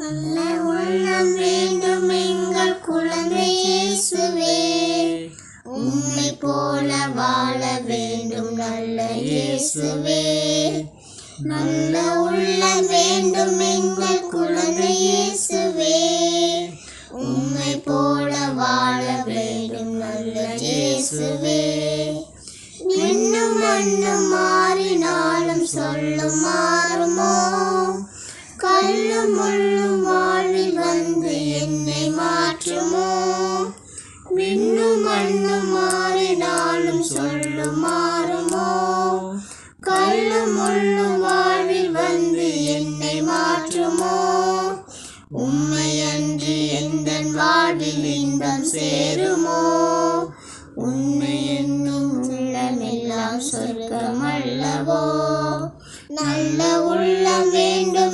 நல்ல உள்ளம் வேண்டும் எங்கள் குழந்தை இயேசுவே. உம்மை போல வாழ வேண்டும் நல்ல இயேசுவே. நல்ல உள்ளம் வேண்டும் எங்கள் குழந்தை இயேசுவே. உம்மை போல வாழ வேண்டும் நல்ல இயேசுவே. இன்னும் மண்ணும் மாறினாலும் சொல்லும் மாறுமோ? கல்லும் முள்ளும் மாற்றுமோ? விண்ணும் மண்ணும் மாறினாலும் சொல்லும் மாறுமோ? கல்லும் முள்ளும் வாழ்வில் வந்து என்னை மாற்றுமோ? உண்மை அன்று எந்த வாழ்வில் இன்பம் சேருமோ? உண்மை என்னும் உள்ளமெல்லாம் சொர்க்கம் அல்லவோ நல்ல உள்ளம் வேண்டும்